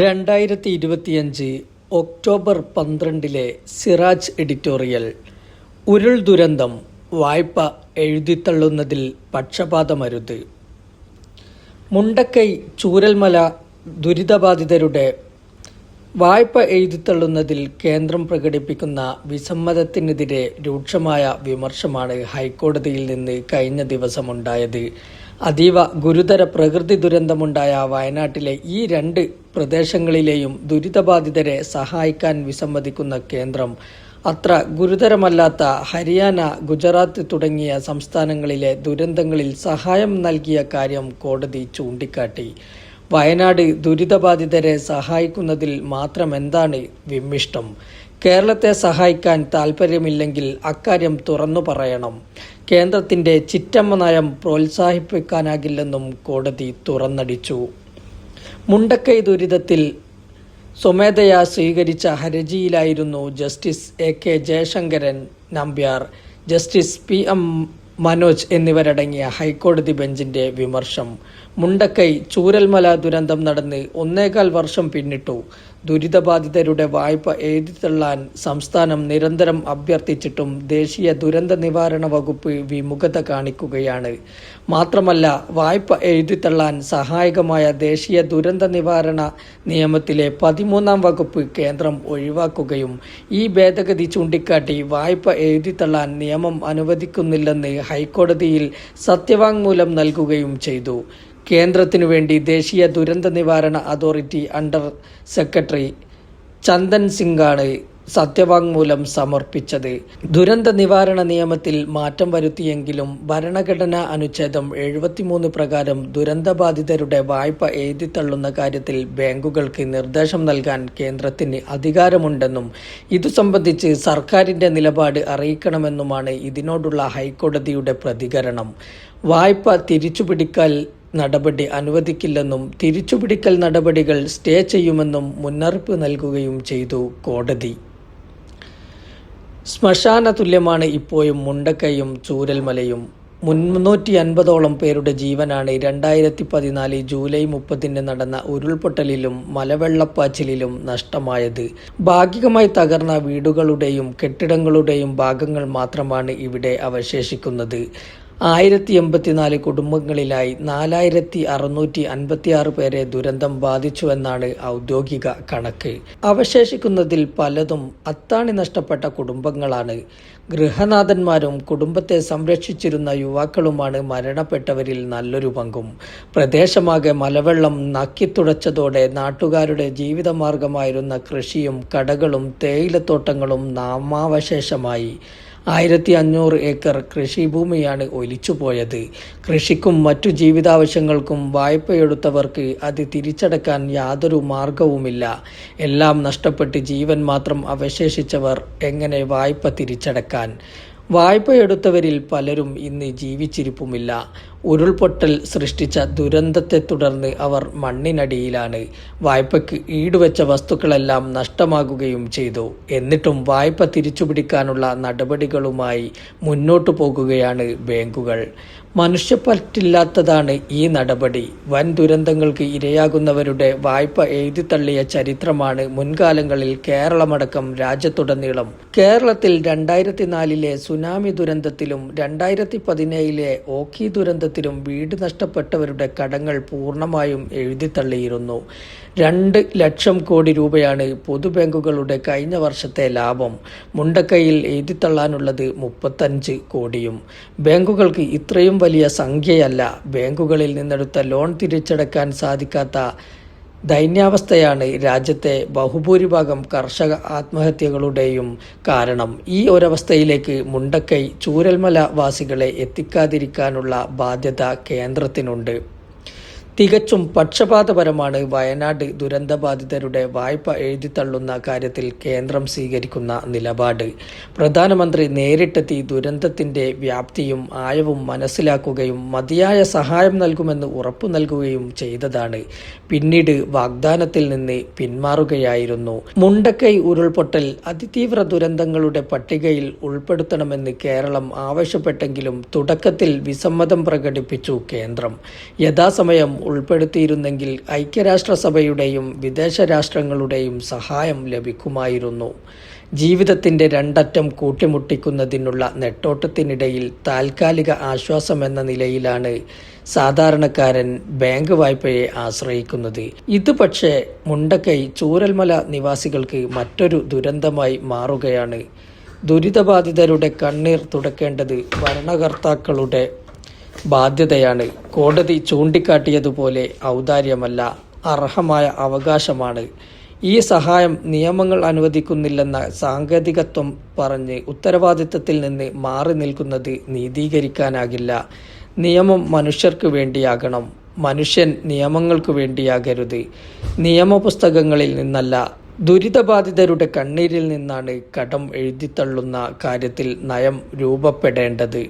രണ്ടായിരത്തി ഇരുപത്തിയഞ്ച് October പന്ത്രണ്ടിലെ Siraj editorial ഉരുൾ ദുരന്തം വായ്പ എഴുതിത്തള്ളുന്നതിൽ പക്ഷപാതമരുത്. മുണ്ടക്കൈ ചൂരൽമല ദുരിതബാധിതരുടെ വായ്പ എഴുതിത്തള്ളുന്നതിൽ കേന്ദ്രം പ്രകടിപ്പിക്കുന്ന വിസമ്മതത്തിനെതിരെ രൂക്ഷമായ വിമർശമാണ് ഹൈക്കോടതിയിൽ നിന്ന് കഴിഞ്ഞ ദിവസമുണ്ടായത്. അതീവ ഗുരുതര പ്രകൃതി ദുരന്തമുണ്ടായ വയനാട്ടിലെ ഈ രണ്ട് പ്രദേശങ്ങളിലെയും ദുരിതബാധിതരെ സഹായിക്കാൻ വിസമ്മതിക്കുന്ന കേന്ദ്രം. അത്ര ഗുരുതരമല്ലാത്ത ഹരിയാന ഗുജറാത്ത് തുടങ്ങിയ സംസ്ഥാനങ്ങളിലെ ദുരന്തങ്ങളിൽ സഹായം നൽകിയ കാര്യം കോടതി ചൂണ്ടിക്കാട്ടി. വയനാട് ദുരിതബാധിതരെ സഹായിക്കുന്നതിൽ മാത്രം എന്താണ് വിമ്മിഷ്ടം? കേരളത്തെ സഹായിക്കാൻ താൽപ്പര്യമില്ലെങ്കിൽ അക്കാര്യം തുറന്നു പറയണം. കേന്ദ്രത്തിന്റെ ചിറ്റമ്മ നയം പ്രോത്സാഹിപ്പിക്കാനാകില്ലെന്നും കോടതി തുറന്നടിച്ചു. മുണ്ടക്കൈ ദുരിതത്തിൽ സ്വമേധയാ സ്വീകരിച്ച ഹർജിയിലായിരുന്നു justice A K Jayasankaran Nambiar. Justice P M Manoj എന്നിവരടങ്ങിയ ഹൈക്കോടതി ബെഞ്ചിന്റെ വിമർശം. മുണ്ടക്കൈ ചൂരൽമല ദുരന്തം നടന്ന് ഒന്നേകാൽ വർഷം പിന്നിട്ടു. ദുരിതബാധിതരുടെ വായ്പ എഴുതിത്തള്ളാൻ സംസ്ഥാനം നിരന്തരം അഭ്യർത്ഥിച്ചിട്ടും ദേശീയ ദുരന്ത നിവാരണ വകുപ്പ് വിമുഖത കാണിക്കുകയാണ്. മാത്രമല്ല വായ്പ എഴുതിത്തള്ളാൻ സഹായകമായ ദേശീയ ദുരന്ത നിവാരണ നിയമത്തിലെ പതിമൂന്നാം വകുപ്പ് കേന്ദ്രം ഒഴിവാക്കുകയും ഈ ഭേദഗതി ചൂണ്ടിക്കാട്ടി വായ്പ എഴുതിത്തള്ളാൻ നിയമം അനുവദിക്കുന്നില്ലെന്ന് ഹൈക്കോടതിയിൽ സത്യവാങ്മൂലം നൽകുകയും ചെയ്തു. കേന്ദ്രത്തിനു വേണ്ടി ദേശീയ ദുരന്ത നിവാരണ അതോറിറ്റി അണ്ടർ സെക്രട്ടറി ചന്ദൻ സിംഗാണ് സത്യവാങ്മൂലം സമർപ്പിച്ചത്. ദുരന്ത നിവാരണ നിയമത്തിൽ മാറ്റം വരുത്തിയെങ്കിലും ഭരണഘടനാ അനുച്ഛേദം എഴുപത്തിമൂന്ന് പ്രകാരം ദുരന്തബാധിതരുടെ വായ്പ എഴുതിത്തള്ളുന്ന കാര്യത്തിൽ ബാങ്കുകൾക്ക് നിർദ്ദേശം നൽകാൻ കേന്ദ്രത്തിന് അധികാരമുണ്ടെന്നും ഇതു സംബന്ധിച്ച് സർക്കാരിന്റെ നിലപാട് അറിയിക്കണമെന്നുമാണ് ഇതിനോടുള്ള ഹൈക്കോടതിയുടെ പ്രതികരണം. വായ്പ തിരിച്ചുപിടിക്കൽ നടപടി അനുവദിക്കില്ലെന്നും തിരിച്ചുപിടിക്കൽ നടപടികൾ സ്റ്റേ ചെയ്യുമെന്നും മുന്നറിയിപ്പ് നൽകുകയും ചെയ്തു കോടതി. ശ്മശാന തുല്യമാണ് ഇപ്പോഴും മുണ്ടക്കയും ചൂരൽമലയും. മുന്നൂറ്റി അൻപതോളം പേരുടെ ജീവനാണ് രണ്ടായിരത്തി പതിനാല് ജൂലൈ മുപ്പതിന് നടന്ന ഉരുൾപൊട്ടലിലും മലവെള്ളപ്പാച്ചിലിലും നഷ്ടമായത്. ഭാഗികമായി തകർന്ന വീടുകളുടെയും കെട്ടിടങ്ങളുടെയും ഭാഗങ്ങൾ മാത്രമാണ് ഇവിടെ അവശേഷിക്കുന്നത്. ആയിരത്തി എൺപത്തിനാല് കുടുംബങ്ങളിലായി നാലായിരത്തി അറുന്നൂറ്റി അൻപത്തി ആറ് പേരെ ദുരന്തം ബാധിച്ചുവെന്നാണ് ഔദ്യോഗിക കണക്ക്. അവശേഷിക്കുന്നതിൽ പലതും അത്താണി നഷ്ടപ്പെട്ട കുടുംബങ്ങളാണ്. ഗൃഹനാഥന്മാരും കുടുംബത്തെ സംരക്ഷിച്ചിരുന്ന യുവാക്കളുമാണ് മരണപ്പെട്ടവരിൽ നല്ലൊരു പങ്കും. പ്രദേശമാകെ മലവെള്ളം നക്കിത്തുടച്ചതോടെ നാട്ടുകാരുടെ ജീവിതമാർഗമായിരുന്ന കൃഷിയും കടകളും തേയിലത്തോട്ടങ്ങളും നാമാവശേഷമായി. ആയിരത്തി അഞ്ഞൂറ് ഏക്കർ കൃഷിഭൂമിയാണ് ഒലിച്ചുപോയത്. കൃഷിക്കും മറ്റു ജീവിതാവശ്യങ്ങൾക്കും വായ്പയെടുത്തവർക്ക് അത് തിരിച്ചടക്കാൻ യാതൊരു മാർഗവുമില്ല. എല്ലാം നഷ്ടപ്പെട്ട് ജീവൻ മാത്രം അവശേഷിച്ചവർ എങ്ങനെ വായ്പ തിരിച്ചടക്കാൻ? വായ്പയെടുത്തവരിൽ പലരും ഇന്ന് ജീവിച്ചിരിപ്പുമില്ല. ഉരുൾപൊട്ടൽ സൃഷ്ടിച്ച ദുരന്തത്തെ തുടർന്ന് അവർ മണ്ണിനടിയിലാണ്. വായ്പയ്ക്ക് ഈടുവെച്ച വസ്തുക്കളെല്ലാം നഷ്ടമാകുകയും ചെയ്തു. എന്നിട്ടും വായ്പ തിരിച്ചുപിടിക്കാനുള്ള നടപടികളുമായി മുന്നോട്ടു പോകുകയാണ് ബാങ്കുകൾ. മനുഷ്യപ്പറ്റില്ലാത്തതാണ് ഈ നടപടി. വൻ ദുരന്തങ്ങൾക്ക് ഇരയാകുന്നവരുടെ വായ്പ എഴുതിത്തള്ളിയ ചരിത്രമാണ് മുൻകാലങ്ങളിൽ കേരളമടക്കം രാജ്യത്തുടനീളം. കേരളത്തിൽ രണ്ടായിരത്തി നാലിലെ സുനാമി ദുരന്തത്തിലും രണ്ടായിരത്തി പതിനേഴിലെ ഓക്കി ദുരന്തത്തിലും വീട് നഷ്ടപ്പെട്ടവരുടെ കടങ്ങൾ പൂർണമായും എഴുതിത്തള്ളിയിരുന്നു. രണ്ട് ലക്ഷം കോടി രൂപയാണ് പൊതുബാങ്കുകളുടെ കഴിഞ്ഞ വർഷത്തെ ലാഭം. മുണ്ടക്കൈയിൽ എഴുതിത്തള്ളാനുള്ളത് മുപ്പത്തഞ്ച് കോടിയും. ബാങ്കുകൾക്ക് ഇത്രയും വലിയ സംഖ്യയല്ല. ബാങ്കുകളിൽ നിന്നെടുത്ത ലോൺ തിരിച്ചടക്കാൻ സാധിക്കാത്ത ദൈന്യാവസ്ഥയാണ് രാജ്യത്തെ ബഹുഭൂരിഭാഗം കർഷക ആത്മഹത്യകളുടെയും കാരണം. ഈ ഒരവസ്ഥയിലേക്ക് മുണ്ടക്കൈ ചൂരൽമല വാസികളെ എത്തിക്കാതിരിക്കാനുള്ള ബാധ്യത കേന്ദ്രത്തിനുണ്ട്. തികച്ചും പക്ഷപാതപരമാണ് വയനാട് ദുരന്തബാധിതരുടെ വായ്പ എഴുതിത്തള്ളുന്ന കാര്യത്തിൽ കേന്ദ്രം സ്വീകരിക്കുന്ന നിലപാട്. പ്രധാനമന്ത്രി നേരിട്ടെത്തി ദുരന്തത്തിന്റെ വ്യാപ്തിയും ആയവും മനസ്സിലാക്കുകയും മതിയായ സഹായം നൽകുമെന്ന് ഉറപ്പു നൽകുകയും ചെയ്തതാണ്. പിന്നീട് വാഗ്ദാനത്തിൽ നിന്ന് പിന്മാറുകയായിരുന്നു. മുണ്ടക്കൈ ഉരുൾപൊട്ടൽ അതിതീവ്ര ദുരന്തങ്ങളുടെ പട്ടികയിൽ ഉൾപ്പെടുത്തണമെന്ന് കേരളം ആവശ്യപ്പെട്ടെങ്കിലും തുടക്കത്തിൽ വിസമ്മതം പ്രകടിപ്പിച്ചു കേന്ദ്രം. യഥാസമയം ഉൾപ്പെടുത്തിയിരുന്നെങ്കിൽ ഐക്യരാഷ്ട്രസഭയുടെയും വിദേശ രാഷ്ട്രങ്ങളുടെയും സഹായം ലഭിക്കുമായിരുന്നു. ജീവിതത്തിന്റെ രണ്ടറ്റം കൂട്ടിമുട്ടിക്കുന്നതിനുള്ള നെട്ടോട്ടത്തിനിടയിൽ താൽക്കാലിക ആശ്വാസമെന്ന നിലയിലാണ് സാധാരണക്കാരൻ ബാങ്ക് വായ്പയെ ആശ്രയിക്കുന്നത്. ഇത് പക്ഷേ മുണ്ടക്കൈ ചൂരൽമല നിവാസികൾക്ക് മറ്റൊരു ദുരന്തമായി മാറുകയാണ്. ദുരിതബാധിതരുടെ കണ്ണീർ തുടക്കേണ്ടത് ഭരണകർത്താക്കളുടെ ബാധ്യതയാണ്. കോടതി ചൂണ്ടിക്കാട്ടിയതുപോലെ ഔദാര്യമല്ല അർഹമായ അവകാശമാണ്. ഈ സഹായം നിയമങ്ങൾ അനുവദിക്കുന്നില്ലെന്ന സാങ്കേതികത്വം പറഞ്ഞ് ഉത്തരവാദിത്തത്തിൽ നിന്ന് മാറി നിൽക്കുന്നത് നീതീകരിക്കാനാകില്ല. നിയമം മനുഷ്യർക്ക് വേണ്ടിയാകണം. മനുഷ്യൻ നിയമങ്ങൾക്ക് വേണ്ടിയാകരുത്. നിയമപുസ്തകങ്ങളിൽ നിന്നല്ല ദുരിതബാധിതരുടെ കണ്ണീരിൽ നിന്നാണ് കടം എഴുതിത്തള്ളുന്ന കാര്യത്തിൽ നയം രൂപപ്പെടേണ്ടത്.